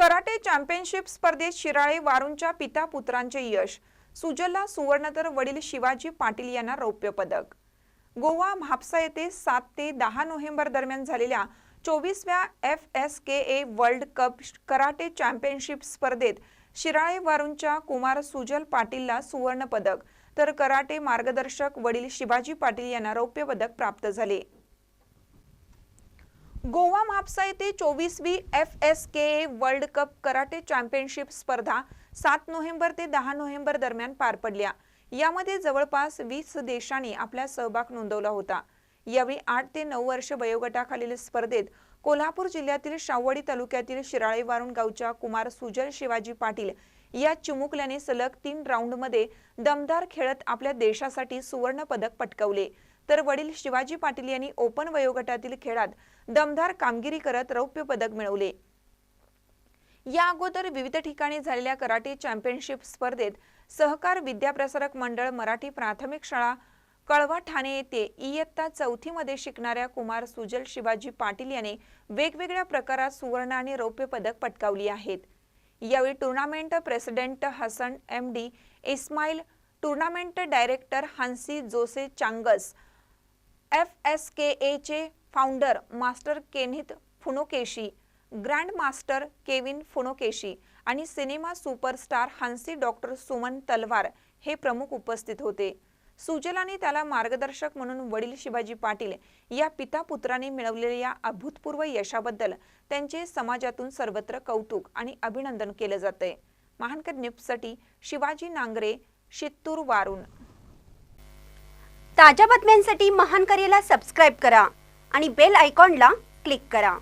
Karate championship स्पर्धेत शिराळे वारूंच्या पिता पुत्रांचे यश. सुजलला सुवर्ण तर वडील शिवाजी पाटील यांना रौप्य पदक. गोवा म्हापसा येथे सात ते दहा नोव्हेंबर दरम्यान झालेल्या चोवीसव्या F S K A world cup karate championship स्पर्धेत शिराळे वारूंच्या कुमार सुजल पाटीलला सुवर्ण पदक. तर कराटे मार्गदर्शक वडील शिवाजी पाटील यांना रौप्य पदक प्राप्त झाले. गोवा म्हापसा येथे चोवीसवी F S K A world cup karate championship स्पर्धा सात नोव्हेंबर ते दहा नोव्हेंबर दरम्यान पार पडल्या. यामध्ये जवळपास वीस देशांनी आपला सहभाग नोंदवला होता. यावेळी आठ ते नऊ वर्ष वयोगटाखालील स्पर्धेत कोल्हापूर जिल्ह्यातील शावडी तालुक्यातील शिराळे वारुण गावच्या कुमार सुजल शिवाजी पाटील या चिमुकल्याने सलग तीन राऊंडमध्ये दमदार खेळत आपल्या देशासाठी सुवर्ण पदक पटकवले. तर वडील शिवाजी पाटील यांनी ओपन वयोगटातील खेळात दमदार कामगिरी करत रौप्य पदक मिळवले. या अगोदर विविध ठिकाणी झालेल्या कराटे चॅम्पियनशिप स्पर्धेत सहकार विद्याप्रसारक मंडळ मराठी प्राथमिक शाळा कळवा ठाणे येथे इयत्ता चौथीमध्ये शिकणाऱ्या कुमार सुजल शिवाजी पाटील याने वेगवेगळ्या प्रकारात सुवर्ण आणि रौप्य पदक पटकावली आहेत. यावेळी tournament president Hasan M D Ismail tournament director hanshi Jose चांगस F S K एचे founder master Kenneth Funakoshi grand master Kevin Funakoshi आणि cinema superstar hanshi doctor Suman Talwar हे प्रमुख उपस्थित होते. सुजलाने त्याला मार्गदर्शक म्हणून वडील शिवाजी पाटील या पिता पुत्राने मिळवलेल्या या अभूतपूर्व यशाबद्दल त्यांचे समाजातून सर्वत्र कौतुक आणि अभिनंदन केलं जाते महानकर न्यूजसाठी शिवाजी नांगरे शित्तूर वारून. ताज्या बातम्यांसाठी महानकरेला सबस्क्राईब करा आणि बेल आयकॉनला क्लिक करा.